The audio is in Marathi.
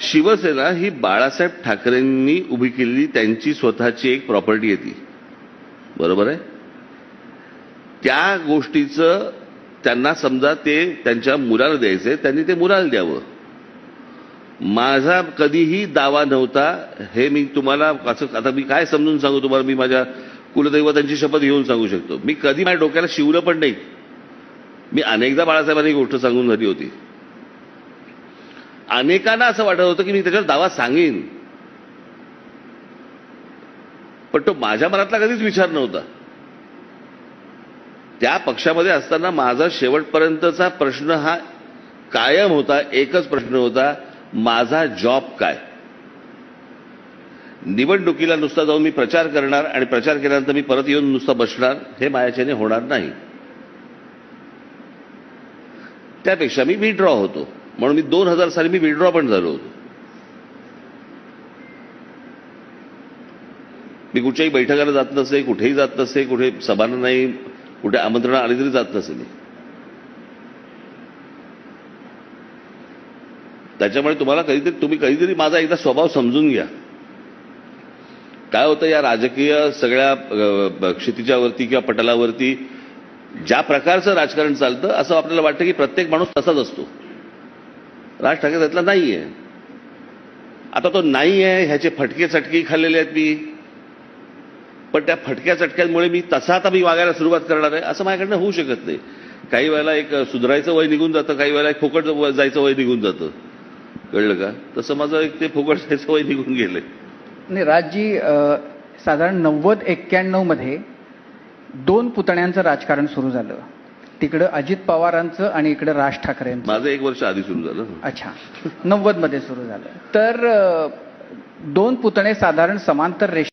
शिवसेना ही बाळासाहेब ठाकरेंनी उभी केलेली त्यांची स्वतःची एक प्रॉपर्टी येते बरोबर आहे? त्या गोष्टीचं त्यांना समजा ते त्यांच्या मुलाला द्यायचंय त्यांनी ते मुलाला द्यावं. माझा कधीही दावा नव्हता हे मी तुम्हाला असं आता मी काय समजून सांगू तुम्हाला? मी माझ्या कुलदैवतांची शपथ घेऊन सांगू शकतो. मी कधी माझ्या डोक्याला शिवलं पण नाही. मी अनेकदा बाळासाहेबांनी गोष्ट सांगून झाली होती. अनेकांना असं वाटत होतं की मी त्याच्यावर दावा सांगेन. पण तो माझ्या मनातला कधीच विचार नव्हता. त्या पक्षामध्ये असताना माझा शेवटपर्यंतचा प्रश्न हा कायम होता एकच प्रश्न होता माझा जॉब काय? निवडणुकीला नुसता जाऊन मी प्रचार करणार आणि प्रचार केल्यानंतर मी परत येऊन नुसता बसणार हे मायाच्याने होणार नाही. त्यापेक्षा मी विड्रॉ होतो. म्हणून मी दोन हजार साली मी विड्रॉ पण झालो होतो. मी कुठच्याही बैठकाला जात नसे कुठेही जात नसे कुठे सभांना नाही कुठे आमंत्रण आले तरी जात नसे मी. त्याच्यामुळे तुम्हाला कधीतरी तुम्ही कधीतरी माझा एकदा स्वभाव समजून घ्या. काय होतं या राजकीय सगळ्या अ, क्षितिजावरती किंवा पटलावरती ज्या प्रकारचं राजकारण चालतं असं आपल्याला वाटतं की प्रत्येक माणूस तसाच असतो. राज ठाकरे त्यातला नाही आहे आता तो नाही आहे ह्याचे फटके चटके खाल्लेले आहेत मी. पण त्या फटक्या चटक्यांमुळे मी तसा आता मी वागायला सुरुवात करणार आहे असं माझ्याकडनं होऊ शकत नाही. काही वेळेला एक सुधरायचं वय निघून जातं काही वेळेला एक फुकट व- जायचं वय निघून जातं. कळलं का? तसं माझं एक ते फुकट जायचं वय निघून गेलंय. नाही राजजी साधारण नव्वद एक्क्याण्णवमध्ये दोन पुतण्यांचं राजकारण सुरू झालं. तिकडं अजित पवारांचं आणि इकडं राज ठाकरेंचं. माझं एक वर्ष आधी सुरू झालं. अच्छा. नव्वदमध्ये सुरू झालं. तर दोन पुतणे साधारण समांतर रेष